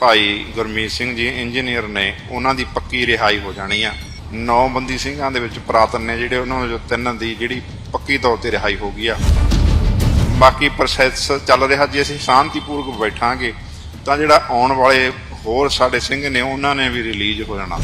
ਭਾਈ Gurmeet Singh ji engineer ਨੇ ਉਹਨਾਂ ਦੀ ਪੱਕੀ ਰਿਹਾਈ ਹੋ ਜਾਣੀ ਆ। ਨੌ ਬੰਦੀ ਸਿੰਘਾਂ ਦੇ ਵਿੱਚ ਪ੍ਰਾਤਨ ਨੇ ਜਿਹੜੇ ਉਹਨਾਂ ਵਿੱਚੋਂ ਤਿੰਨ ਦੀ ਜਿਹੜੀ ਪੱਕੀ ਤੌਰ ਤੇ ਰਿਹਾਈ ਹੋ ਗਈ ਆ। ਬਾਕੀ ਪ੍ਰੋਸੈਸ ਚੱਲ ਰਿਹਾ ਜੇ, ਅਸੀਂ ਸ਼ਾਂਤੀਪੂਰਵਕ ਬੈਠਾਂਗੇ। ਤਾਂ ਜਿਹੜਾ ਆਉਣ ਵਾਲੇ ਹੋਰ ਸਾਡੇ ਸਿੰਘ ਨੇ, ਉਹਨਾਂ ਨੇ ਵੀ ਰਿਲੀਜ਼ ਹੋ ਜਾਣਾ।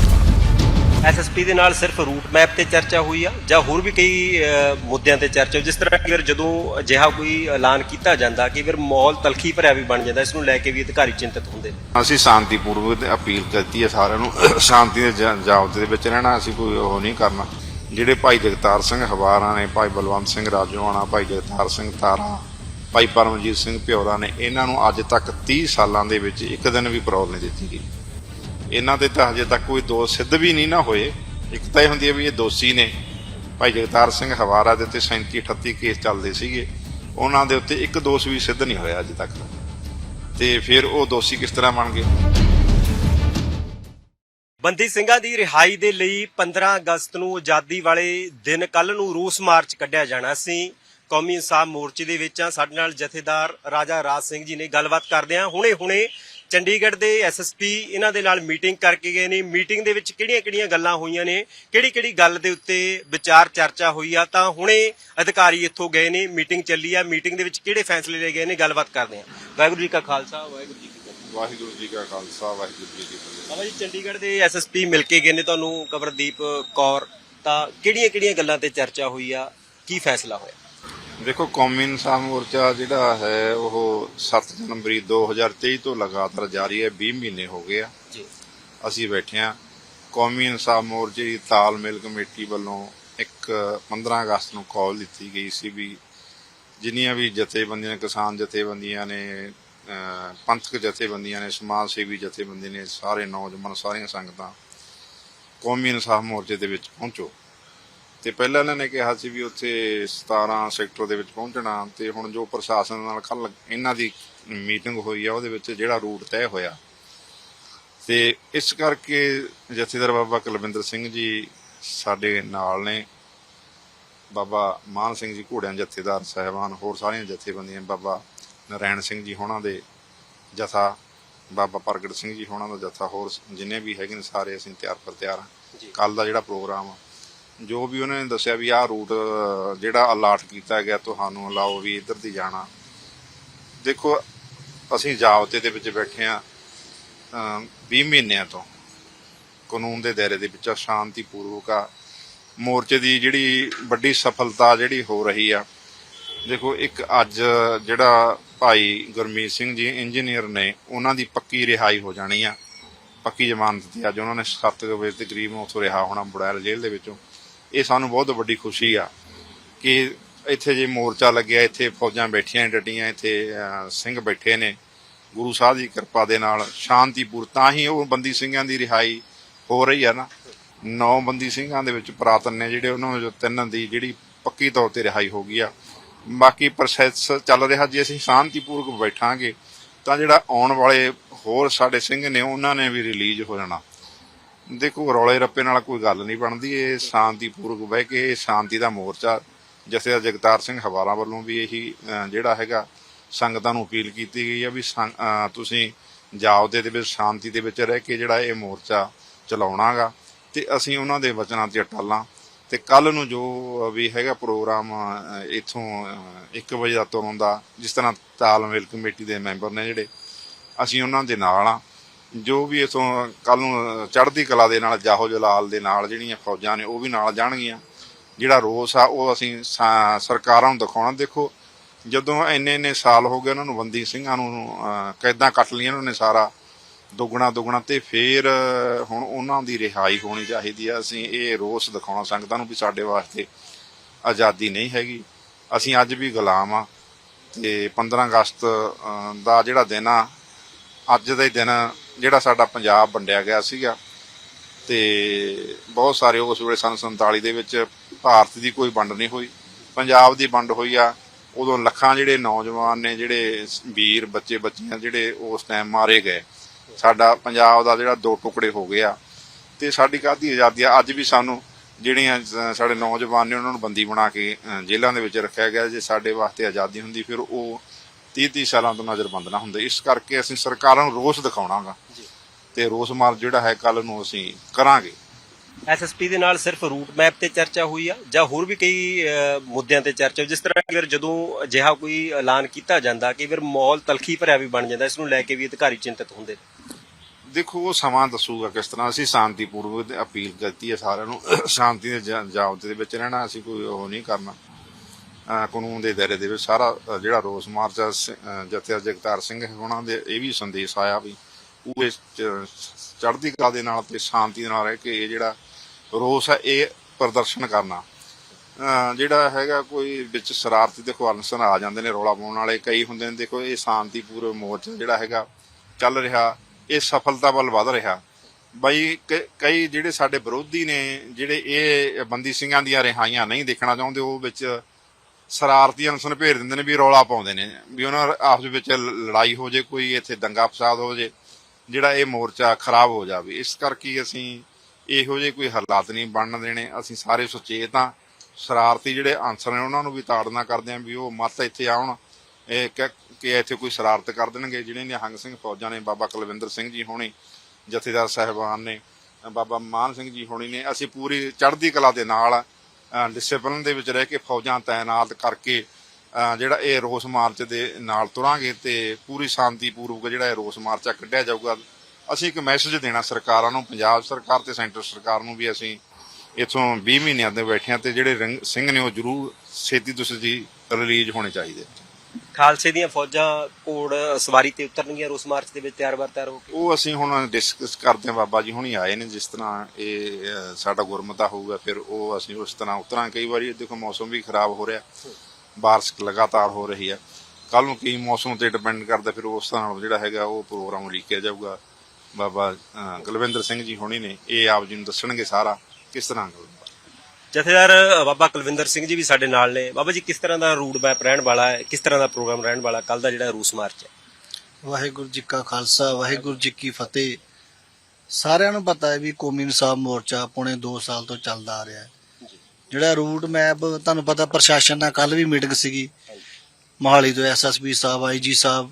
ਐਸਐਸਪੀ ਦੇ ਨਾਲ ਸਿਰਫ ਰੂਟ ਮੈਪ ਤੇ ਚਰਚਾ ਹੋਈ ਆ ਜਾਂ ਹੋਰ ਵੀ ਕਈ ਮੁੱਦਿਆਂ ਤੇ ਚਰਚਾ ਜਿਸ ਤਰ੍ਹਾਂ ਕਿ ਫਿਰ ਜਦੋਂ ਅਜਿਹਾ ਕੋਈ ਐਲਾਨ ਕੀਤਾ ਜਾਂਦਾ ਕਿ ਫਿਰ ਮਾਹੌਲ ਤਲਖੀ ਭਰਿਆ ਵੀ ਬਣ ਜਾਂਦਾ, ਇਸ ਨੂੰ ਲੈ ਕੇ ਵੀ ਅਧਿਕਾਰੀ ਚਿੰਤਤ ਹੁੰਦੇ ਨੇ। ਅਸੀਂ ਸ਼ਾਂਤੀਪੂਰਵਕ ਅਪੀਲ ਕੀਤੀ ਹੈ ਸਾਰਿਆਂ ਨੂੰ ਸ਼ਾਂਤੀ ਦੇ ਜਾਬਤੇ ਦੇ ਵਿੱਚ ਰਹਿਣਾ, ਅਸੀਂ ਕੋਈ ਉਹ ਨਹੀਂ ਕਰਨਾ। ਜਿਹੜੇ ਭਾਈ ਜਗਤਾਰ ਸਿੰਘ ਹਵਾਰਾ ਨੇ, ਭਾਈ ਬਲਵੰਤ ਸਿੰਘ ਰਾਜੋਆਣਾ, ਭਾਈ ਜਗਤਾਰ ਸਿੰਘ ਤਾਰਾ, ਭਾਈ ਪਰਮਜੀਤ ਸਿੰਘ ਪਿਓਰਾ ਨੇ, ਇਹਨਾਂ ਨੂੰ ਅੱਜ ਤੱਕ 30 ਸਾਲਾਂ ਦੇ ਵਿੱਚ ਇੱਕ ਦਿਨ ਵੀ ਪਰੋਲ ਨਹੀਂ ਦਿੱਤੀ ਗਈ। ਇਹਨਾਂ ਦੇ ਤਾਂ ਹਜੇ ਤੱਕ ਕੋਈ ਦੋਸ਼ ਸਿੱਧ ਵੀ ਨਹੀਂ ਨਾ ਹੋਏ। ਇੱਕ ਤਾਂ ਇਹ ਹੁੰਦੀ ਹੈ ਵੀ ਇਹ ਦੋਸ਼ੀ ਨੇ। ਭਾਈ ਜਗਤਾਰ ਸਿੰਘ ਹਵਾਰਾ ਦੇ ਉੱਤੇ 37 38 ਕੇਸ ਚੱਲਦੇ ਸੀਗੇ। ਉਹਨਾਂ ਦੇ ਉੱਤੇ ਇੱਕ ਦੋਸ਼ ਵੀ ਸਿੱਧ ਨਹੀਂ ਹੋਇਆ ਅੱਜ ਤੱਕ। ਤੇ ਫਿਰ ਉਹ ਦੋਸ਼ੀ ਕਿਸ ਤਰ੍ਹਾਂ ਬਣ ਗਏ? ਬੰਦੀ ਸਿੰਘਾਂ ਦੀ ਰਿਹਾਈ ਦੇ ਲਈ 15 ਅਗਸਤ ਨੂੰ ਆਜ਼ਾਦੀ ਵਾਲੇ ਦਿਨ ਕੱਲ ਨੂੰ ਰੂਸ ਮਾਰਚ ਕੱਢਿਆ ਜਾਣਾ ਸੀ। ਕੌਮੀ ਇਨਸਾਫ ਮੋਰਚੇ ਦੇ ਵਿੱਚ ਸਾਡੇ ਨਾਲ ਜਥੇਦਾਰ ਰਾਜਾ ਰਾਜ ਸਿੰਘ ਜੀ ਨੇ ਗੱਲਬਾਤ ਕਰਦੇ ਆ। ਹੁਣੇ ਹੁਣੇ ਚੰਡੀਗੜ੍ਹ ਦੇ ਐਸਐਸਪੀ ਇਹਨਾਂ ਦੇ ਨਾਲ ਮੀਟਿੰਗ ਕਰਕੇ ਗਏ ਨੇ। ਮੀਟਿੰਗ ਦੇ ਵਿੱਚ ਕਿਹੜੀਆਂ-ਕਿਹੜੀਆਂ ਗੱਲਾਂ ਹੋਈਆਂ ਨੇ? ਕਿਹੜੀ-ਕਿਹੜੀ ਗੱਲ ਦੇ ਉੱਤੇ ਵਿਚਾਰ ਚਰਚਾ ਹੋਈ ਆ? ਤਾਂ ਹੁਣੇ ਅਧਿਕਾਰੀ ਇੱਥੋਂ ਗਏ ਨੇ ਮੀਟਿੰਗ ਚੱਲੀ ਆ। ਮੀਟਿੰਗ ਦੇ ਵਿੱਚ ਕਿਹੜੇ ਫੈਸਲੇ ਲਏ ਗਏ ਨੇ? ਗੱਲਬਾਤ ਕਰਦੇ ਆ। ਵਾਹਿਗੁਰੂ ਜੀ ਕਾ ਖਾਲਸਾ ਵਾਹਿਗੁਰੂ ਜੀ ਕੀ ਫਤਿਹ। ਵਾਹਿਗੁਰੂ ਜੀ ਕਾ ਖਾਲਸਾ ਵਾਹਿਗੁਰੂ ਜੀ ਕੀ ਫਤਿਹ। ਬਾਬਾ ਜੀ ਚੰਡੀਗੜ੍ਹ ਦੇ ਐਸਐਸਪੀ ਮਿਲ ਕੇ ਗਏ ਨੇ ਤੁਹਾਨੂੰ ਕਵਰਦੀਪ ਕੌਰ। ਤਾਂ ਕਿਹੜੀਆਂ-ਕਿਹੜੀਆਂ ਗੱਲਾਂ ਤੇ ਚਰਚਾ ਹੋਈ ਆ? ਕੀ ਫੈਸਲਾ ਹੋਇਆ? ਦੇਖੋ ਕੌਮੀ ਇਨਸਾਫ ਮੋਰਚਾ ਜਿਹੜਾ ਹੈ ਉਹ 7 ਜਨਵਰੀ 2023 ਤੋਂ ਲਗਾਤਾਰ ਜਾਰੀ ਹੈ 20 ਮਹੀਨੇ ਹੋ ਗਏ ਆ। ਜੀ। ਅਸੀਂ ਬੈਠੇ ਆ ਕੌਮੀ ਇਨਸਾਫ ਮੋਰਚੇ ਦੀ ਤਾਲਮੇਲ ਕਮੇਟੀ ਵੱਲੋਂ ਇੱਕ 15 ਅਗਸਤ ਨੂੰ ਕਾਲ ਦਿੱਤੀ ਗਈ ਸੀ ਵੀ ਜਿੰਨੀਆਂ ਵੀ ਜਥੇਬੰਦੀਆਂ ਕਿਸਾਨ ਜਥੇਬੰਦੀਆਂ ਨੇ ਪੰਥਕ ਜਥੇਬੰਦੀਆਂ ਨੇ ਸਮਾਜ ਸੇਵੀ ਜਥੇਬੰਦੀ ਨੇ ਸਾਰੇ ਨੌਜਵਾਨ ਸਾਰੀਆਂ ਸੰਗਤਾਂ ਕੌਮੀ ਇਨਸਾਫ ਮੋਰਚੇ ਦੇ ਵਿੱਚ ਪਹੁੰਚੋ। ਤੇ ਪਹਿਲਾਂ ਇਹਨਾਂ ਨੇ ਕਿਹਾ ਸੀ ਵੀ ਉੱਥੇ 17 ਸੈਕਟਰ ਦੇ ਵਿੱਚ ਪਹੁੰਚਣਾ ਤੇ ਹੁਣ ਜੋ ਪ੍ਰਸ਼ਾਸਨ ਨਾਲ ਕੱਲ ਇਹਨਾਂ ਦੀ ਮੀਟਿੰਗ ਹੋਈ ਆ ਉਹਦੇ ਵਿੱਚ ਜਿਹੜਾ ਰੂਟ ਤੈਅ ਹੋਇਆ ਤੇ ਇਸ ਕਰਕੇ ਜਥੇਦਾਰ ਬਾਬਾ ਕੁਲਵਿੰਦਰ ਸਿੰਘ ਜੀ ਸਾਡੇ ਨਾਲ ਨੇ ਬਾਬਾ ਮਾਨ ਸਿੰਘ ਜੀ ਘੋੜਿਆਂ ਜਥੇਦਾਰ ਸਹਿਬਾਨ ਹੋਰ ਸਾਰੀਆਂ ਜਥੇਬੰਦੀਆਂ ਬਾਬਾ ਨਰੈਣ ਸਿੰਘ ਜੀ ਹੋਣਾ ਦੇ ਜਥਾ ਬਾਬਾ ਪ੍ਰਗਟ ਸਿੰਘ ਜੀ ਹੋਣਾ ਦਾ ਜਥਾ ਹੋਰ ਜਿੰਨੇ ਵੀ ਹੈਗੇ ਨੇ ਸਾਰੇ ਅਸੀਂ ਤਿਆਰ ਪਰ ਤਿਆਰ। ਹਾਂ ਕੱਲ ਦਾ ਜਿਹੜਾ ਪ੍ਰੋਗਰਾਮ ਆ ਜੋ ਵੀ ਉਹਨਾਂ ਨੇ ਦੱਸਿਆ ਵੀ ਆਹ ਰੂਟ ਜਿਹੜਾ ਅਲਾਟ ਕੀਤਾ ਗਿਆ ਤੁਹਾਨੂੰ ਅਲਾਓ ਵੀ ਇੱਧਰ ਦੀ ਜਾਣਾ। ਦੇਖੋ, ਅਸੀਂ ਜਾਬਤੇ ਦੇ ਵਿੱਚ ਬੈਠੇ ਆ 20 ਮਹੀਨਿਆਂ ਤੋਂ। ਕਾਨੂੰਨ ਦੇ ਦਾਇਰੇ ਦੇ ਵਿੱਚ ਸ਼ਾਂਤੀ ਪੂਰਵਕ ਆ। ਮੋਰਚੇ ਦੀ ਜਿਹੜੀ ਵੱਡੀ ਸਫਲਤਾ ਜਿਹੜੀ ਹੋ ਰਹੀ ਆ, ਦੇਖੋ, ਇੱਕ ਅੱਜ ਜਿਹੜਾ ਭਾਈ ਗੁਰਮੀਤ ਸਿੰਘ ਜੀ ਇੰਜੀਨੀਅਰ ਨੇ, ਉਹਨਾਂ ਦੀ ਪੱਕੀ ਰਿਹਾਈ ਹੋ ਜਾਣੀ ਆ। ਪੱਕੀ ਜ਼ਮਾਨਤ ਤੇ ਅੱਜ ਉਹਨਾਂ ਨੇ 7 ਵਜੇ ਦੇ ਕਰੀਬ ਉੱਥੋਂ ਰਿਹਾ ਹੋਣਾ ਬੁੜੈਲ ਜੇਲ੍ਹ ਦੇ ਵਿੱਚੋਂ। ਇਹ ਸਾਨੂੰ ਬਹੁਤ ਵੱਡੀ ਖੁਸ਼ੀ ਆ ਕਿ ਇੱਥੇ ਜੇ ਮੋਰਚਾ ਲੱਗਿਆ, ਇੱਥੇ ਫੌਜਾਂ ਬੈਠੀਆਂ ਡਟੀਆਂ ਇੱਥੇ ਸਿੰਘ ਬੈਠੇ ਨੇ। ਗੁਰੂ ਸਾਹਿਬ ਦੀ ਕਿਰਪਾ ਦੇ ਨਾਲ ਸ਼ਾਂਤੀਪੂਰ ਤਾਂ ਹੀ ਉਹ ਬੰਦੀ ਸਿੰਘਾਂ ਦੀ ਰਿਹਾਈ ਹੋ ਰਹੀ ਆ ਨਾ। ਨੌ ਬੰਦੀ ਸਿੰਘਾਂ ਦੇ ਵਿੱਚ ਪ੍ਰਾਤਨ ਨੇ ਜਿਹੜੇ ਉਹਨਾਂ ਵਿੱਚੋਂ ਤਿੰਨ ਦੀ ਜਿਹੜੀ ਪੱਕੀ ਤੌਰ ਤੇ ਰਿਹਾਈ ਹੋ ਗਈ ਆ। ਬਾਕੀ ਪ੍ਰੋਸੈਸ ਚੱਲ ਰਿਹਾ, ਜੇ ਅਸੀਂ ਸ਼ਾਂਤੀਪੂਰਵਕ ਬੈਠਾਂਗੇ ਤਾਂ ਜਿਹੜਾ ਆਉਣ ਵਾਲੇ ਹੋਰ ਸਾਡੇ ਸਿੰਘ ਨੇ, ਉਹਨਾਂ ਨੇ ਵੀ ਰਿਲੀਜ਼ ਹੋ ਜਾਣਾ। ਦੇਖੋ ਰੌਲੇ ਰੱਪੇ ਨਾਲ ਕੋਈ ਗੱਲ ਨਹੀਂ ਬਣਦੀ। ਇਹ ਸ਼ਾਂਤੀਪੂਰਵਕ ਬਹਿ ਕੇ ਇਹ ਸ਼ਾਂਤੀ ਦਾ ਮੋਰਚਾ ਜਥੇਦਾਰ ਜਗਤਾਰ ਸਿੰਘ ਹਵਾਰਾ ਵੱਲੋਂ ਵੀ ਇਹੀ ਜਿਹੜਾ ਹੈਗਾ ਸੰਗਤਾਂ ਨੂੰ ਅਪੀਲ ਕੀਤੀ ਗਈ ਆ ਵੀ ਸੰ- ਤੁਸੀਂ ਜਾਪਦੇ ਦੇ ਵਿੱਚ ਸ਼ਾਂਤੀ ਦੇ ਵਿੱਚ ਰਹਿ ਕੇ ਜਿਹੜਾ ਇਹ ਮੋਰਚਾ ਚਲਾਉਣਾਗਾ। ਤੇ ਅਸੀਂ ਉਹਨਾਂ ਦੇ ਵਚਨਾਂ ਤੇ ਅਟੱਲਾਂ ਤੇ ਕੱਲ ਨੂੰ ਜੋ ਵੀ ਹੈਗਾ ਪ੍ਰੋਗਰਾਮ ਅਹ, ਇੱਥੋਂ 1 ਵਜੇ ਦਾ ਤੁਰਨ ਦਾ ਜਿਸ ਤਰ੍ਹਾਂ ਤਾਲਮੇਲ ਕਮੇਟੀ ਦੇ ਮੈਂਬਰ ਨੇ ਜਿਹੜੇ ਅਸੀਂ ਉਹਨਾਂ ਦੇ ਨਾਲ ਆ। ਜੋ ਵੀ ਇਥੋਂ ਕੱਲ ਨੂੰ ਚੜ੍ਹਦੀ ਕਲਾ ਦੇ ਨਾਲ, ਜਾਹੋ ਜਲਾਲ ਦੇ ਨਾਲ ਜਿਹੜੀਆਂ ਫੌਜਾਂ ਨੇ, ਉਹ ਵੀ ਨਾਲ ਜਾਣਗੀਆਂ। ਜਿਹੜਾ ਰੋਸ ਆ, ਉਹ ਅਸੀਂ ਸਰਕਾਰਾਂ ਨੂੰ ਦਿਖਾਉਣਾ। ਦੇਖੋ, ਜਦੋਂ ਇੰਨੇ ਇੰਨੇ ਸਾਲ ਹੋ ਗਏ ਉਹਨਾਂ ਨੂੰ ਬੰਦੀ ਸਿੰਘਾਂ ਨੂੰ ਕੈਦਾਂ ਕੱਟ ਲਈਆਂ ਉਹਨਾਂ ਨੇ ਸਾਰਾ, ਦੁੱਗਣਾ ਦੁੱਗਣਾ ਤੇ ਫੇਰ ਹੁਣ ਉਹਨਾਂ ਦੀ ਰਿਹਾਈ ਹੋਣੀ ਚਾਹੀਦੀ ਆ। ਅਸੀਂ ਇਹ ਰੋਸ ਦਿਖਾਉਣਾ ਸੰਗਤਾਂ ਨੂੰ ਵੀ ਸਾਡੇ ਵਾਸਤੇ ਆਜ਼ਾਦੀ ਨਹੀਂ ਹੈਗੀ। ਅਸੀਂ ਅੱਜ ਵੀ ਗੁਲਾਮ ਆ ਤੇ 15 ਅਗਸਤ ਦਾ ਜਿਹੜਾ ਦਿਨ ਆ, ਅੱਜ ਦੇ ਦਿਨ ਜਿਹੜਾ ਸਾਡਾ ਪੰਜਾਬ ਵੰਡਿਆ ਗਿਆ ਸੀਗਾ ਤੇ ਬਹੁਤ ਸਾਰੇ ਉਸ ਵੇਲੇ ਸਨ 47 ਦੇ ਵਿੱਚ ਭਾਰਤ ਦੀ ਕੋਈ ਵੰਡ ਨਹੀਂ ਹੋਈ। ਪੰਜਾਬ ਦੀ ਵੰਡ ਹੋਈ ਆ, ਉਦੋਂ ਲੱਖਾਂ ਜਿਹੜੇ ਨੌਜਵਾਨ ਨੇ, ਜਿਹੜੇ ਵੀਰ, ਬੱਚੇ, ਬੱਚੀਆਂ ਜਿਹੜੇ ਉਸ ਟਾਈਮ ਮਾਰੇ ਗਏ। ਸਾਡਾ ਪੰਜਾਬ ਦਾ ਜਿਹੜਾ ਦੋ ਟੁਕੜੇ ਹੋ ਗਿਆ ਤੇ ਸਾਡੀ ਕਾਹਦੀ ਆਜ਼ਾਦੀ ਆ? ਅੱਜ ਵੀ ਸਾਨੂੰ ਜਿਹੜੀਆਂ ਸਾਡੇ ਨੌਜਵਾਨ ਨੇ ਉਹਨਾਂ ਨੂੰ ਬੰਦੀ ਬਣਾ ਕੇ ਜੇਲ੍ਹਾਂ ਦੇ ਵਿੱਚ ਰੱਖਿਆ ਗਿਆ। ਜੇ ਸਾਡੇ ਵਾਸਤੇ ਆਜ਼ਾਦੀ ਹੁੰਦੀ, ਫਿਰ ਉਹ 30 30 ਸਾਲਾਂ ਤੋਂ ਨਜ਼ਰਬੰਦ ਨਾ ਹੁੰਦੇ। ਇਸ ਕਰਕੇ ਅਸੀਂ ਸਰਕਾਰਾਂ ਨੂੰ ਰੋਸ ਦਿਖਾਉਣਾਗਾ ਤੇ ਰੋਸ ਮਾਰਚ ਜਿਹੜਾ ਹੈ ਕੱਲ ਨੂੰ ਅਸੀਂ ਕਰਾਂਗੇ ਐਸਐਸਪੀ ਦੇ ਨਾਲ ਸਿਰਫ ਰੂਟ ਮੈਪ ਤੇ ਚਰਚਾ ਹੋਈ ਆ ਜਾਂ ਹੋਰ ਵੀ ਕਈ ਮੁੱਦਿਆਂ ਤੇ ਚਰਚਾ? ਜਿਸ ਤਰ੍ਹਾਂ ਕਿ ਫਿਰ ਜਦੋਂ ਅਜਿਹਾ ਕੋਈ ਐਲਾਨ ਕੀਤਾ ਜਾਂਦਾ ਕਿ ਫਿਰ ਮਾਹੌਲ ਤਲਖੀ ਭਰਿਆ ਵੀ ਬਣ ਜਾਂਦਾ ਇਸ ਨੂੰ ਲੈ ਕੇ ਵੀ ਅਧਿਕਾਰੀ ਚਿੰਤਤ ਹੁੰਦੇ ਦੇਖੋ ਉਹ ਸਮਾਂ ਦੱਸੂਗਾ ਕਿਸ ਤਰ੍ਹਾਂ ਅਸੀਂ ਸ਼ਾਂਤੀਪੂਰਵਕ ਅਪੀਲ ਕੀਤੀ ਹੈ ਸਾਰਿਆਂ ਨੂੰ ਸ਼ਾਂਤੀ ਦੇ ਜਾਬਤੇ ਦੇ ਵਿੱਚ ਰਹਿਣਾ ਅਸੀਂ ਕੋਈ ਉਹ ਨਹੀਂ ਕਰਨਾ ਕਾਨੂੰਨ ਦੇ ਦਾਇਰੇ ਦੇ ਵਿੱਚ ਸਾਰਾ ਜਿਹੜਾ ਰੋਸ ਮਾਰਚ ਜਥੇਦਾਰ ਜਗਤਾਰ ਸਿੰਘ ਉਹਨਾਂ ਦੇ ਇਹ ਵੀ ਸੰਦੇਸ਼ ਆਇਆ ਵੀ ਉਹ ਇਸ ਚ- ਚੜ੍ਹਦੀ ਕਲਾ ਦੇ ਨਾਲ ਤੇ ਸ਼ਾਂਤੀ ਦੇ ਨਾਲ ਰਹਿ ਕੇ ਇਹ ਜਿਹੜਾ ਰੋਸ ਹੈ ਇਹ ਪ੍ਰਦਰਸ਼ਨ ਕਰਨਾ। ਜਿਹੜਾ ਹੈਗਾ ਕੋਈ ਵਿੱਚ ਸ਼ਰਾਰਤੀ ਦੇ ਅਨਸਰ ਆ ਜਾਂਦੇ ਨੇ ਰੌਲਾ ਪਾਉਣ ਵਾਲੇ, ਕਈ ਹੁੰਦੇ ਨੇ, ਦੇਖੋ ਇਹ ਸ਼ਾਂਤੀਪੂਰਵ ਮੋਰਚਾ ਜਿਹੜਾ ਹੈਗਾ ਚੱਲ ਰਿਹਾ, ਇਹ ਸਫਲਤਾ ਵੱਲ ਵਧ ਰਿਹਾ। ਬਈ ਕ- ਕਈ ਜਿਹੜੇ ਸਾਡੇ ਵਿਰੋਧੀ ਨੇ, ਜਿਹੜੇ ਇਹ ਬੰਦੀ ਸਿੰਘਾਂ ਦੀਆਂ ਰਿਹਾਈਆਂ ਨਹੀਂ ਦੇਖਣਾ ਚਾਹੁੰਦੇ, ਉਹ ਵਿੱਚ ਸ਼ਰਾਰਤੀ ਅਨਸਰ ਭੇਜ ਦਿੰਦੇ ਨੇ ਵੀ ਰੌਲਾ ਪਾਉਂਦੇ ਨੇ, ਵੀ ਉਹਨਾਂ ਆਪਸ ਵਿੱਚ ਲੜਾਈ ਹੋ ਜੇ, ਕੋਈ ਇੱਥੇ ਦੰਗਾ ਫਸਾਦ ਹੋ ਜੇ। ਜਿਹੜਾ ਇਹ ਮੋਰਚਾ ਖਰਾਬ ਹੋ ਜਾਵੇ। ਇਸ ਕਰਕੇ ਅਸੀਂ ਇਹੋ ਜਿਹੇ ਕੋਈ ਹਾਲਾਤ ਨਹੀਂ ਬਣਨ ਦੇਣੇ। ਅਸੀਂ ਸਾਰੇ ਸੁਚੇਤ ਹਾਂ। ਸ਼ਰਾਰਤੀ ਜਿਹੜੇ ਅਨਸਰ ਨੇ, ਉਹਨਾਂ ਨੂੰ ਵੀ ਤਾੜਨਾ ਕਰਦੇ ਆਂ ਵੀ ਉਹ ਮਤ ਇੱਥੇ ਆਉਣ। ਇਹ ਕਿ ਇੱਥੇ ਕੋਈ ਸ਼ਰਾਰਤ ਕਰ ਦੇਣਗੇ। ਜਿਹੜੇ ਨਿਹੰਗ ਸਿੰਘ ਫੌਜਾਂ ਨੇ, ਬਾਬਾ ਕੁਲਵਿੰਦਰ ਸਿੰਘ ਜੀ ਹੋਣੀ, ਜਥੇਦਾਰ ਸਾਹਿਬਾਨ ਨੇ, ਬਾਬਾ ਮਾਨ ਸਿੰਘ ਜੀ ਹੋਣੀ ਨੇ, ਅਸੀਂ ਪੂਰੀ ਚੜ੍ਹਦੀ ਕਲਾ ਦੇ ਨਾਲ ਡਿਸਪਲਿਨ ਦੇ ਵਿੱਚ ਰਹਿ ਕੇ ਫੌਜਾਂ ਤਾਇਨਾਤ ਕਰਕੇ ਜਿਹੜਾ ਇਹ ਰੋਸ ਮਾਰਚ ਦੇ ਨਾਲ ਤੁਰਾਂਗੇ ਤੇ ਪੂਰੀ ਸ਼ਾਂਤੀਪੂਰਵਕ ਜਿਹੜਾ ਇਹ ਰੋਸ ਮਾਰਚਾ ਕੱਢਿਆ ਜਾਊਗਾ। ਅਸੀਂ ਇੱਕ ਮੈਸੇਜ ਦੇਣਾ ਸਰਕਾਰਾਂ ਨੂੰ ਪੰਜਾਬ ਸਰਕਾਰ ਤੇ ਸੈਂਟਰ ਸਰਕਾਰ ਨੂੰ ਵੀ ਅਸੀਂ ਇਥੋਂ 20 ਮਹੀਨਿਆਂ ਦੇ ਬੈਠੇ ਹਾਂ ਤੇ ਜਿਹੜੇ ਸਿੰਘ ਨੇ ਉਹ ਜ਼ਰੂਰ ਛੇਤੀ ਤੋਂ ਛੇਤੀ ਰਿਲੀਜ਼ ਹੋਣੇ ਚਾਹੀਦੇ ਖਾਲਸੇ ਦੀਆਂ ਫੌਜਾਂ ਕੋੜ ਸਵਾਰੀ ਤੇ ਉਤਰਨਗੀਆਂ ਰੋਸ ਮਾਰਚ ਦੇ ਵਿੱਚ ਤਿਆਰ-ਬਰ ਤਿਆਰ ਹੋ ਕੇ? ਉਹ ਅਸੀਂ ਹੁਣ ਡਿਸਕਸ ਕਰਦੇ ਹਾਂ ਬਾਬਾ ਜੀ ਹੁਣੀ ਆਏ ਨੇ ਜਿਸ ਤਰ੍ਹਾਂ ਇਹ ਸਾਡਾ ਗੁਰਮਤਾ ਹੋਊਗਾ ਫਿਰ ਉਹ ਅਸੀਂ ਉਸ ਤਰ੍ਹਾਂ ਉਤਰਾਂ ਕਈ ਵਾਰੀ ਦੇਖੋ ਮੌਸਮ ਵੀ ਖਰਾਬ ਹੋ ਰਿਹਾ। ਬਾਰਿਸ਼ ਲਗਾਤਾਰ ਹੋ ਰਹੀ ਹੈ। ਕੱਲ ਨੂੰ ਕੀ ਮੌਸਮ ਤੇ ਡਿਪੈਂਡ ਕਰਦਾ ਫਿਰ ਉਸ ਤਰ੍ਹਾਂ ਨਾਲ ਜਿਹੜਾ ਹੈਗਾ ਉਹ ਪ੍ਰੋਗਰਾਮ ਲਿਖਿਆ ਜਾਊਗਾ। ਬਾਬਾ ਕੁਲਵਿੰਦਰ ਸਿੰਘ ਜੀ ਹੋਣੀ ਨੇ ਇਹ ਆਪ ਜੀ ਨੂੰ ਦੱਸਣਗੇ ਸਾਰਾ। ਕਿਸ ਤਰ੍ਹਾਂ ਗੱਲ? ਜਥੇਦਾਰ ਬਾਬਾ ਕੁਲਵਿੰਦਰ ਸਿੰਘ ਜੀ ਵੀ ਸਾਡੇ ਨਾਲ ਨੇ। ਬਾਬਾ ਜੀ ਕਿਸ ਤਰ੍ਹਾਂ ਦਾ ਰੂਟ ਮੈਪ ਰਹਿਣ ਵਾਲਾ ਹੈ? ਕਿਸ ਤਰ੍ਹਾਂ ਦਾ ਪ੍ਰੋਗਰਾਮ ਰਹਿਣ ਵਾਲਾ? ਕੱਲ ਦਾ ਜਿਹੜਾ ਰੂਸ ਮਾਰਚ ਹੈ। ਵਾਹਿਗੁਰੂ ਜੀ ਕਾ ਖਾਲਸਾ ਵਾਹਿਗੁਰੂ ਜੀ ਕੀ ਫਤਿਹ। ਸਾਰਿਆਂ ਨੂੰ ਪਤਾ ਹੈ ਵੀ ਕੌਮੀ ਇਨਸਾਫ ਮੋਰਚਾ ਪੌਣੇ 2 ਸਾਲ ਤੋਂ ਚੱਲਦਾ ਆ ਰਿਹਾ ਹੈ। ਜਿਹੜਾ ਰੂਟ ਮੈਪ ਤੁਹਾਨੂੰ ਪਤਾ ਪ੍ਰਸ਼ਾਸਨ ਨਾਲ ਕੱਲ ਵੀ ਮੀਟਿੰਗ ਸੀਗੀ। ਮੋਹਾਲੀ ਤੋਂ ਐਸਐਸਬੀ ਸਾਹਿਬ ਆਈਜੀ ਸਾਹਿਬ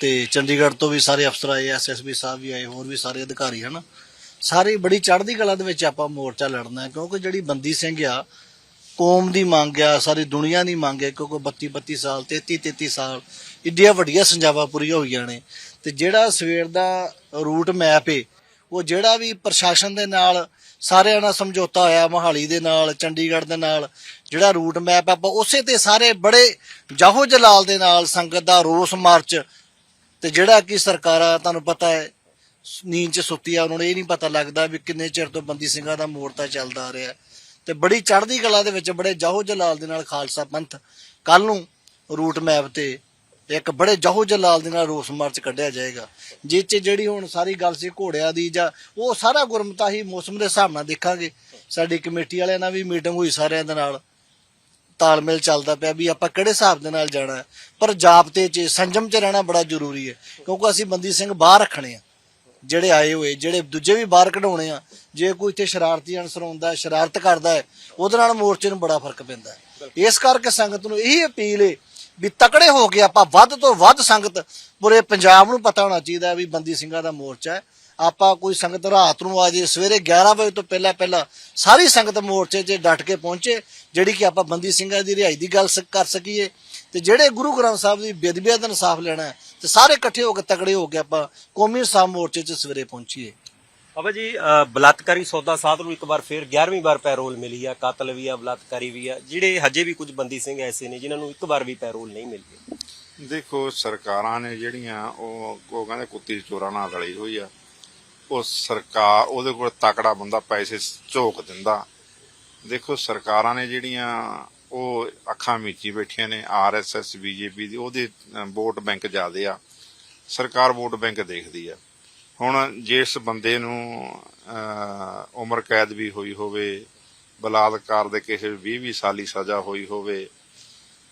ਤੇ ਚੰਡੀਗੜ੍ਹ ਤੋਂ ਵੀ ਸਾਰੇ ਅਫਸਰ ਆਏ ਐਸਐਸਬੀ ਸਾਹਿਬ ਵੀ ਆਏ, ਹੋਰ ਵੀ ਸਾਰੇ ਅਧਿਕਾਰੀ, ਹਨ? ਸਾਰੇ ਬੜੀ ਚੜ੍ਹਦੀ ਕਲਾ ਦੇ ਵਿੱਚ ਆਪਾਂ ਮੋਰਚਾ ਲੜਨਾ ਹੈ, ਕਿਉਂਕਿ ਜਿਹੜੀ ਬੰਦੀ ਸਿੰਘ ਆ, ਕੌਮ ਦੀ ਮੰਗ ਆ, ਸਾਰੀ ਦੁਨੀਆ ਦੀ ਮੰਗ ਹੈ ਕਿਉਂਕਿ 32 32 ਸਾਲ 33 33 ਸਾਲ, ਇੱਡੀਆਂ ਵੱਡੀਆਂ ਸੰਜਾਵਾਂ ਪੂਰੀਆਂ ਹੋਈਆਂ ਨੇ। ਤੇ ਜਿਹੜਾ ਸਵੇਰ ਦਾ ਰੂਟ ਮੈਪ ਏ ਉਹ ਜਿਹੜਾ ਵੀ ਪ੍ਰਸ਼ਾਸਨ ਦੇ ਨਾਲ ਸਾਰਿਆਂ ਨਾਲ ਸਮਝੌਤਾ ਹੋਇਆ, ਮੋਹਾਲੀ ਦੇ ਨਾਲ, ਚੰਡੀਗੜ੍ਹ ਦੇ ਨਾਲ, ਜਿਹੜਾ ਰੂਟ ਮੈਪ ਆਪਾਂ ਉਸੇ ਤੇ ਸਾਰੇ ਬੜੇ ਜਾਹੋ ਜਲਾਲ ਦੇ ਨਾਲ ਸੰਗਤ ਦਾ ਰੋਸ ਮਾਰਚ ਤੇ ਜਿਹੜਾ ਕਿ ਸਰਕਾਰਾਂ, ਤੁਹਾਨੂੰ ਪਤਾ ਹੈ, ਨੀਂਦ ਚ ਸੁੱਤੀ ਆ, ਉਹਨਾਂ ਨੂੰ ਇਹ ਨਹੀਂ ਪਤਾ ਲੱਗਦਾ ਵੀ ਕਿੰਨੇ ਚਿਰ ਤੋਂ ਬੰਦੀ ਸਿੰਘਾਂ ਦਾ ਮੋਰਚਾ ਚੱਲਦਾ ਆ ਰਿਹਾ ਤੇ ਬੜੀ ਚੜ੍ਹਦੀ ਕਲਾ ਦੇ ਵਿੱਚ ਬੜੇ ਜਾਹੋ ਜਲਾਲ ਦੇ ਨਾਲ ਖਾਲਸਾ ਪੰਥ ਕੱਲ ਨੂੰ ਰੂਟ ਮੈਪ ਤੇ ਇੱਕ ਬੜੇ ਜਾਹੋ ਜਲਾਲ ਦੇ ਨਾਲ ਰੋਸ ਮਾਰਚ ਕੱਢਿਆ ਜਾਏਗਾ। ਜਿਸ ਚ ਜਿਹੜੀ ਹੁਣ ਸਾਰੀ ਗੱਲ ਸੀ ਘੋੜਿਆਂ ਦੀ ਜਾਂ ਉਹ ਸਾਰਾ ਗੁਰਮਤਾ ਮੌਸਮ ਦੇ ਹਿਸਾਬ ਨਾਲ ਦੇਖਾਂਗੇ। ਸਾਡੀ ਕਮੇਟੀ ਵਾਲਿਆਂ ਨਾਲ ਵੀ ਮੀਟਿੰਗ ਹੋਈ ਸਾਰਿਆਂ ਦੇ ਨਾਲ। ਤਾਲਮੇਲ ਚੱਲਦਾ ਪਿਆ ਵੀ ਆਪਾਂ ਕਿਹੜੇ ਹਿਸਾਬ ਦੇ ਨਾਲ ਜਾਣਾ ਹੈ। ਪਰ ਜਾਪਤੇ 'ਚ, ਸੰਜਮ 'ਚ ਰਹਿਣਾ ਬੜਾ ਜ਼ਰੂਰੀ ਹੈ, ਕਿਉਂਕਿ ਅਸੀਂ ਬੰਦੀ ਸਿੰਘ ਬਾਹਰ ਰੱਖਣੇ ਆ। ਜਿਹੜੇ ਆਏ ਹੋਏ, ਜਿਹੜੇ ਦੂਜੇ ਵੀ ਬਾਹਰ ਕਢਾਉਣੇ ਆ। ਜੇ ਕੋਈ ਇੱਥੇ ਸ਼ਰਾਰਤੀ ਅਨਸਰ ਹੁੰਦਾ ਸ਼ਰਾਰਤ ਕਰਦਾ ਹੈ, ਉਹਦੇ ਨਾਲ ਮੋਰਚੇ ਨੂੰ ਬੜਾ ਫ਼ਰਕ ਪੈਂਦਾ ਇਸ ਕਰਕੇ ਸੰਗਤ ਨੂੰ ਇਹੀ ਅਪੀਲ ਹੈ ਵੀ ਤਕੜੇ ਹੋ ਕੇ ਆਪਾਂ ਵੱਧ ਤੋਂ ਵੱਧ ਸੰਗਤ ਪੂਰੇ ਪੰਜਾਬ ਨੂੰ ਪਤਾ ਹੋਣਾ ਚਾਹੀਦਾ ਵੀ ਬੰਦੀ ਸਿੰਘਾਂ ਦਾ ਮੋਰਚਾ ਹੈ। ਆਪਾਂ ਕੋਈ ਸੰਗਤ ਰਾਤ ਨੂੰ ਆ ਜੇ, ਸਵੇਰੇ 11 ਵਜੇ ਤੋਂ ਪਹਿਲਾਂ ਪਹਿਲਾਂ ਸਾਰੀ ਸੰਗਤ ਮੋਰਚੇ 'ਚ ਡਟ ਕੇ ਪਹੁੰਚੇ, ਜਿਹੜੀ ਕਿ ਆਪਾਂ ਬੰਦੀ ਸਿੰਘਾਂ ਦੀ ਰਿਹਾਈ ਦੀ ਗੱਲ ਸ- ਕਰ ਸਕੀਏ। ਤੇ ਜਿਹੜੇ ਗੁਰੂ ਗ੍ਰੰਥ ਸਾਹਿਬ ਦੀ ਬੇਦਬੀਆਂ ਦਾ ਇਨਸਾਫ ਲੈਣਾ ਹੈ, ਤੇ ਸਾਰੇ ਇਕੱਠੇ ਹੋ ਕੇ ਤਕੜੇ ਹੋ ਕੇ ਆਪਾਂ ਕੌਮੀ ਇਨਸਾਫ ਮੋਰਚੇ 'ਚ ਸਵੇਰੇ ਪਹੁੰਚੀਏ। ਬਾਬਾ ਜੀ ਬਲਾਤਕਾਰੀ ਸੌਦਾ ਸਾਧ ਨੂੰ ਇੱਕ ਵਾਰ ਫਿਰ 11ਵੀਂ ਵਾਰ ਪੈਰੋਲ ਮਿਲੀ ਆ, ਕਾਤਲ ਵੀ ਆ, ਬਲਾਤਕਾਰੀ ਵੀ ਆ, ਜਿਹੜੇ ਹਜੇ ਵੀ ਕੁਝ ਬੰਦੀ ਸਿੰਘ ਐਸੇ ਨੇ, ਜਿਨ੍ਹਾਂ ਨੂੰ ਇੱਕ ਵਾਰ ਵੀ ਪੈਰੋਲ ਨਹੀਂ ਮਿਲੀ। ਦੇਖੋ, ਸਰਕਾਰਾਂ ਨੇ ਜਿਹੜੀਆਂ, ਉਹ ਉਹ ਕਹਿੰਦੇ ਕੁੱਤੀ ਚੋਰਾਂ ਨਾਲ ਰਲੀ ਹੋਈ ਆ। ਉਹ ਸਰਕਾਰ, ਉਹਦੇ ਕੋਲ ਤਕੜਾ ਬੰਦਾ ਪੈਸੇ ਝੋਕ ਦਿੰਦਾ। ਦੇਖੋ, ਸਰਕਾਰਾਂ ਨੇ ਜਿਹੜੀਆਂ, ਉਹ ਅੱਖਾਂ ਮੀਚੀ ਬੈਠੀਆਂ ਨੇ ਆਰਐਸਐਸ ਬੀਜੇਪੀ ਦੀ, ਉਹਦੇ ਵੋਟ ਬੈਂਕ ਜ਼ਿਆਦੇ ਆ। ਸਰਕਾਰ ਵੋਟ ਬੈਂਕ ਦੇਖਦੀ ਆ। ਹੁਣ ਜਿਸ ਬੰਦੇ ਨੂੰ ਉਮਰ ਕੈਦ ਵੀ ਹੋਈ ਹੋਵੇ, ਬਲਾਤਕਾਰ ਦੇ ਕਿਸੇ 20 20 ਸਾਲੀ ਸਜ਼ਾ ਹੋਈ ਹੋਵੇ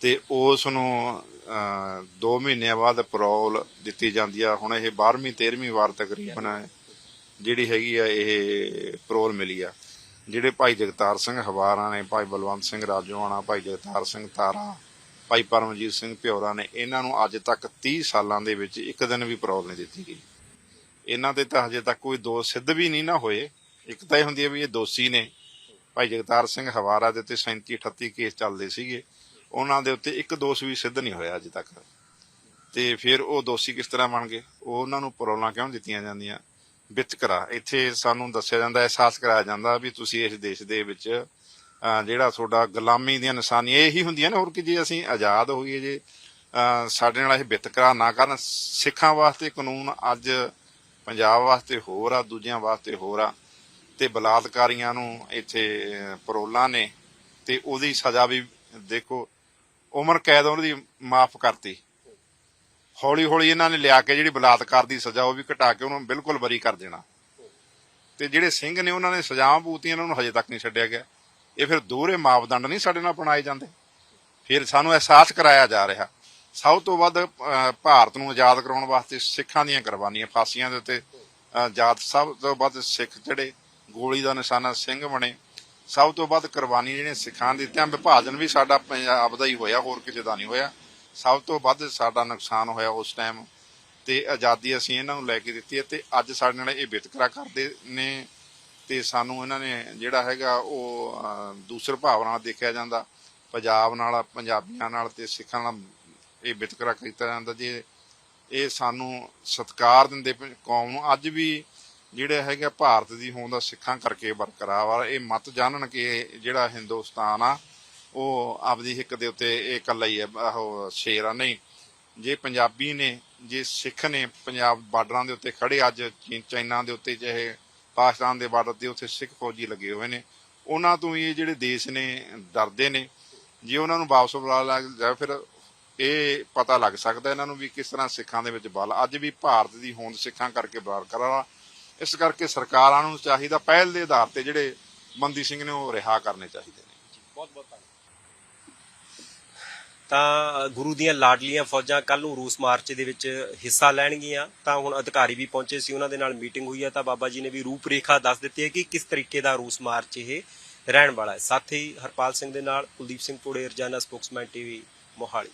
ਤੇ ਉਸ ਨੂੰ 2 ਮਹੀਨਿਆਂ ਬਾਅਦ ਪੈਰੋਲ ਦਿੱਤੀ ਜਾਂਦੀ ਆ। ਹੁਣ ਇਹ 12ਵੀਂ 13ਵੀਂ ਵਾਰ ਤਕਰੀਬਨ ਹੈ, ਜਿਹੜੀ ਹੈਗੀ ਆ, ਇਹ ਪੈਰੋਲ ਮਿਲੀ ਆ। ਜਿਹੜੇ ਭਾਈ ਜਗਤਾਰ ਸਿੰਘ ਹਵਾਰਾ ਨੇ, ਭਾਈ ਬਲਵੰਤ ਸਿੰਘ ਰਾਜੋਆਣਾ, ਭਾਈ ਜਗਤਾਰ ਸਿੰਘ ਤਾਰਾ, ਭਾਈ ਪਰਮਜੀਤ ਸਿੰਘ ਪਿਉਰਾ ਨੇ, ਇਹਨਾਂ ਨੂੰ ਅੱਜ ਤੱਕ 30 ਸਾਲਾਂ ਦੇ ਵਿੱਚ ਇੱਕ ਦਿਨ ਵੀ ਪਰੋਲ ਨਹੀਂ ਦਿੱਤੀ ਗਈ। ਇਹਨਾਂ ਤੇ ਤਾਂ ਹਜੇ ਤੱਕ ਕੋਈ ਦੋਸ਼ ਸਿੱਧ ਵੀ ਨਹੀਂ ਨਾ ਹੋਏ। ਇੱਕ ਤਾਂ ਇਹ ਹੁੰਦੀ ਹੈ ਵੀ ਇਹ ਦੋਸ਼ੀ ਨੇ। ਭਾਈ ਜਗਤਾਰ ਸਿੰਘ ਹਵਾਰਾ ਦੇ ਉੱਤੇ 37 38 ਕੇਸ ਚੱਲਦੇ ਸੀਗੇ। ਉਹਨਾਂ ਦੇ ਉੱਤੇ ਇੱਕ ਦੋਸ਼ ਵੀ ਸਿੱਧ ਨਹੀਂ ਹੋਇਆ ਅਜੇ ਤੱਕ। ਤੇ ਫਿਰ ਉਹ ਦੋਸ਼ੀ ਕਿਸ ਤਰ੍ਹਾਂ ਬਣ ਗਏ? ਉਹ ਉਹਨਾਂ ਨੂੰ ਪਰੋਲਾਂ ਕਿਉਂ ਦਿੱਤੀਆਂ ਜਾਂਦੀਆਂ? ਵਿਤਕਰਾ ਇੱਥੇ ਸਾਨੂੰ ਦੱਸਿਆ ਜਾਂਦਾ ਅਹਿਸਾਸ ਕਰਾਇਆ ਜਾਂਦਾ ਵੀ ਤੁਸੀਂ ਇਸ ਦੇਸ਼ ਦੇ ਵਿੱਚ ਜਿਹੜਾ ਤੁਹਾਡਾ ਗੁਲਾਮੀ ਦੀਆਂ ਨਿਸ਼ਾਨੀਆਂ ਇਹੀ ਹੁੰਦੀਆਂ ਨੇ? ਹੋਰ ਕਿ ਜੇ ਅਸੀਂ ਆਜ਼ਾਦ ਹੋਈਏ ਜੇ ਅਹ, ਸਾਡੇ ਨਾਲ ਇਹ ਵਿਤਕਰਾ ਨਾ ਕਰਨ ਸਿੱਖਾਂ ਵਾਸਤੇ ਕਾਨੂੰਨ ਅੱਜ ਪੰਜਾਬ ਵਾਸਤੇ ਹੋਰ ਆ, ਦੂਜਿਆਂ ਵਾਸਤੇ ਹੋਰ ਆ। ਤੇ ਬਲਾਤਕਾਰੀਆਂ ਨੂੰ ਇੱਥੇ ਪਰੋਲਾਂ ਨੇ ਤੇ ਉਹਦੀ ਸਜ਼ਾ ਵੀ ਦੇਖੋ, ਉਮਰ ਕੈਦ ਉਹਨਾਂ ਦੀ ਮਾਫ ਕਰਤੀ। ਹੌਲੀ ਹੌਲੀ ਇਹਨਾਂ ਨੇ ਲਿਆ ਕੇ ਜਿਹੜੀ ਬਲਾਤਕਾਰ ਦੀ ਸਜ਼ਾ, ਉਹ ਵੀ ਘਟਾ ਕੇ ਉਹਨੂੰ ਬਿਲਕੁਲ ਬਰੀ ਕਰ ਦੇਣਾ। ਤੇ ਜਿਹੜੇ ਸਿੰਘ ਨੇ ਉਹਨਾਂ ਨੇ ਸਜ਼ਾਵਾਂ ਪੂਤੀਆਂ ਉਹਨਾਂ ਨੂੰ ਹਜੇ ਤੱਕ ਨਹੀਂ ਛੱਡਿਆ ਗਿਆ। ਇਹ ਫਿਰ ਦੋਹਰੇ ਮਾਪਦੰਡ ਨਹੀਂ ਸਾਡੇ ਨਾਲ ਬਣਾਏ ਜਾਂਦੇ। ਫਿਰ ਸਾਨੂੰ ਅਹਿਸਾਸ ਕਰਾਇਆ ਜਾ ਰਿਹਾ। ਸਭ ਤੋਂ ਵੱਧ ਭਾਰਤ ਨੂੰ ਆਜ਼ਾਦ ਕਰਾਉਣ ਵਾਸਤੇ ਸਿੱਖਾਂ ਦੀਆਂ ਕੁਰਬਾਨੀਆਂ ਫਾਸੀਆਂ ਦੇ ਉੱਤੇ ਅਹ, ਸਭ ਤੋਂ ਵੱਧ ਸਿੱਖ ਜਿਹੜੇ ਗੋਲੀ ਦਾ ਨਿਸ਼ਾਨਾ ਸਿੰਘ ਬਣੇ। ਸਭ ਤੋਂ ਵੱਧ ਕੁਰਬਾਨੀ ਜਿਹੜੀਆਂ ਸਿੱਖਾਂ ਦੀ ਦਿੱਤੀਆਂ ਵਿਭਾਜਨ ਵੀ ਸਾਡਾ ਪੰਜਾਬ ਦਾ ਹੀ ਹੋਇਆ ਹੋਰ ਕਿਸੇ ਦਾ ਨਹੀਂ ਹੋਇਆ। ਸਭ ਤੋਂ ਵੱਧ ਸਾਡਾ ਨੁਕਸਾਨ ਹੋਇਆ ਉਸ ਟਾਈਮ ਤੇ ਆਜ਼ਾਦੀ ਅਸੀਂ ਇਹਨਾਂ ਨੂੰ ਲੈ ਕੇ ਦਿੱਤੀ ਹੈ ਤੇ ਅੱਜ ਸਾਡੇ ਨਾਲ ਇਹ ਵਿਤਕਰਾ ਕਰਦੇ ਨੇ ਤੇ ਸਾਨੂੰ ਇਹਨਾਂ ਨੇ ਜਿਹੜਾ ਹੈਗਾ ਉਹ ਅਹ, ਦੂਸਰੇ ਭਾਵਨਾ ਨਾਲ ਦੇਖਿਆ ਜਾਂਦਾ। ਪੰਜਾਬ ਨਾਲ ਪੰਜਾਬੀਆਂ ਨਾਲ ਤੇ ਸਿੱਖਾਂ ਨਾਲ ਇਹ ਵਿਤਕਰਾ ਕੀਤਾ ਜਾਂਦਾ ਜੇ ਇਹ ਸਾਨੂੰ ਸਤਿਕਾਰ ਦਿੰਦੇ ਕੌਮ ਨੂੰ, ਅੱਜ ਵੀ ਜਿਹੜੇ ਹੈਗਾ ਭਾਰਤ ਦੀ ਹੋਂਦ ਦਾ ਸਿੱਖਾਂ ਕਰਕੇ ਬਰਕਰਾਰ ਇਹ ਮਤ ਜਾਣਨ ਕਿ ਜਿਹੜਾ ਹਿੰਦੁਸਤਾਨ ਆ, ਉਹ ਆਪਦੀ ਹਿੱਕ ਦੇ ਉੱਤੇ ਇਹ ਇਕੱਲਾ ਹੀ ਹੈ ਉਹ ਸ਼ੇਰ ਆ। ਨਹੀਂ, ਜੇ ਪੰਜਾਬੀ ਨੇ, ਜੇ ਸਿੱਖ ਨੇ ਪੰਜਾਬ ਬਾਰਡਰਾਂ ਦੇ ਉੱਤੇ ਖੜੇ ਅੱਜ ਚਾਈਨਾ ਦੇ ਉੱਤੇ ਚਾਹੇ ਪਾਕਿਸਤਾਨ ਦੇ ਬਾਰਡਰ ਤੇ ਉੱਥੇ ਸਿੱਖ ਫੌਜੀ ਲੱਗੇ ਹੋਏ ਨੇ, ਉਹਨਾਂ ਤੋਂ ਹੀ ਇਹ ਜਿਹੜੇ ਦੇਸ਼ ਨੇ, ਡਰਦੇ ਨੇ, ਜੇ ਉਹਨਾਂ ਨੂੰ ਵਾਪਸ ਬੁਲਾ ਲਿਆ ਜਾਏ ਫਿਰ ਇਹ ਪਤਾ ਲੱਗ ਸਕਦਾ ਇਹਨਾਂ ਨੂੰ ਵੀ ਕਿਸ ਤਰ੍ਹਾਂ ਸਿੱਖਾਂ ਦੇ ਵਿੱਚ ਬਲ ਅੱਜ ਵੀ ਭਾਰਤ ਦੀ ਹੋਂਦ ਸਿੱਖਾਂ ਕਰਕੇ ਬਰਕਰਾਰ ਆ ਇਸ ਕਰਕੇ ਸਰਕਾਰਾਂ ਨੂੰ ਚਾਹੀਦਾ, ਪਹਿਲ ਦੇ ਆਧਾਰ ਤੇ ਜਿਹੜੇ ਬੰਦੀ ਸਿੰਘ ਨੇ ਉਹ ਰਿਹਾ ਕਰਨੇ ਚਾਹੀਦੇ ਨੇ। ਬਹੁਤ ਬਹੁਤ ਤਾਂ ਗੁਰੂ ਦੀਆਂ ਲਾਡਲੀਆਂ ਫੌਜਾਂ ਕੱਲ ਨੂੰ ਰੂਸ ਮਾਰਚ ਦੇ ਵਿੱਚ ਹਿੱਸਾ ਲੈਣਗੀਆਂ। ਤਾਂ ਹੁਣ ਅਧਿਕਾਰੀ ਵੀ ਪਹੁੰਚੇ ਸੀ, ਉਹਨਾਂ ਦੇ ਨਾਲ ਮੀਟਿੰਗ ਹੋਈ ਹੈ ਤਾਂ ਬਾਬਾ ਜੀ ਨੇ ਵੀ ਰੂਪਰੇਖਾ ਦੱਸ ਦਿੱਤੀ ਹੈ ਕਿ ਕਿਸ ਤਰੀਕੇ ਦਾ ਰੂਸ ਮਾਰਚ ਇਹ ਰਹਿਣ ਵਾਲਾ ਹੈ। ਸਾਥ ਹੀ ਹਰਪਾਲ ਸਿੰਘ ਦੇ ਨਾਲ ਕੁਲਦੀਪ ਸਿੰਘ ਪੁੜੇ, ਰਜਾਨਾ ਸਪੋਕਸਮੈਨ ਟੀਵੀ, ਮੋਹਾਲੀ।